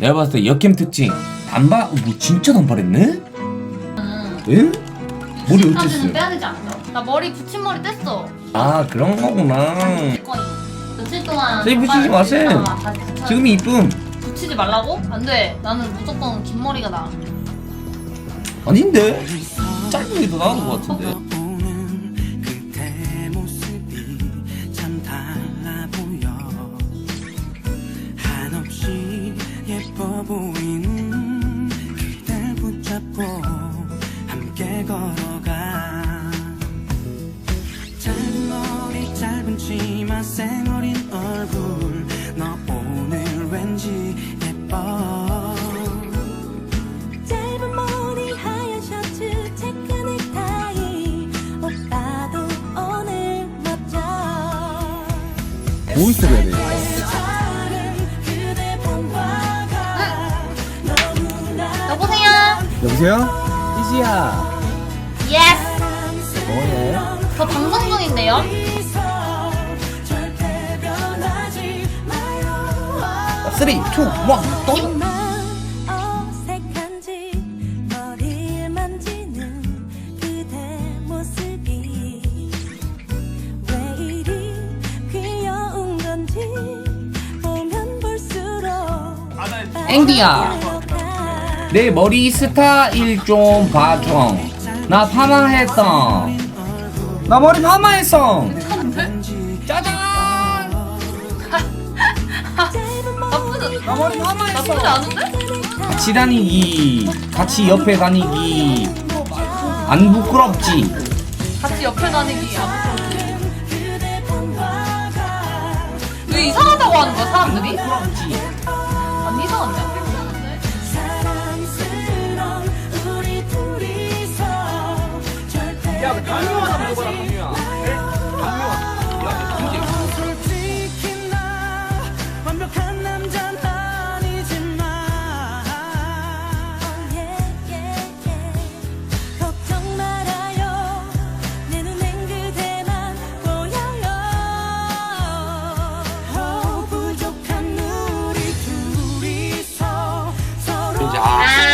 내가 봤을 때 역캠 특징 단발 뭐 진짜 단발했네? 음. 응? 머리 까지는 했어요? 빼야 되지 않나? 나 머리 붙임머리 뗐어. 아 그런 거구나 거의 며칠 동안 세이 붙이지 마세요. 지금이 이쁨 붙이지 말라고? 안 돼. 나는 무조건 긴 머리가 나. 아닌데? 짧은 게 더 나은 것 같은데 예뻐 보이는 그댈 붙잡고 함께 걸어가. 짧은 머리 짧은 치마 쌩어린 얼굴 너 오늘 왠지 예뻐. 짧은 머리 하얀 셔츠 체크 넥타이. 오빠도 오늘 멋져. 보이스 해야 돼 여보세요? 이지야 예스! 뭐해? 저 방송 중인데요? 미소 절대 변하지 마요 3, 2, 1, 고! 이만 어색한지 머리를 만지는 그대 모습이 왜 이리 귀여운 건지 보면 볼수록 앵디야. 내 머리 스타일 좀 봐줘. 나 파마했어. 나 머리 파마했어. 짜잔. 나쁘지, 나 머리 파마했어. 않은데? 같이 다니기. 같이 옆에 다니기. 안 부끄럽지? 같이 옆에 다니기. 안 부끄럽지. 왜 이상하다고 하는 거야, 사람들이? 부끄럽지. 안 이상한데? 절대 야 강요 하나 물어봐라 강요야. 솔직히 나? 완벽한 남자는 아니지만. 걱정 말아요. 내 눈엔 그대만 보여요. 어, 부족한 우리 둘이서 서로 아.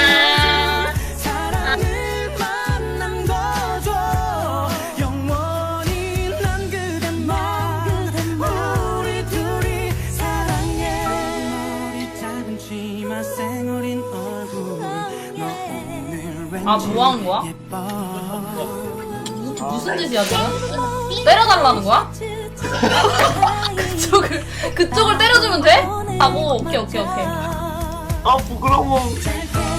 아, 뭐 하는 거야? 예뻐 무슨 짓이야, 지금? 때려달라는 거야? 그쪽을, 그쪽을 때려주면 돼? 하고, 오케이, 오케이, 오케이. 아 부끄러워 절대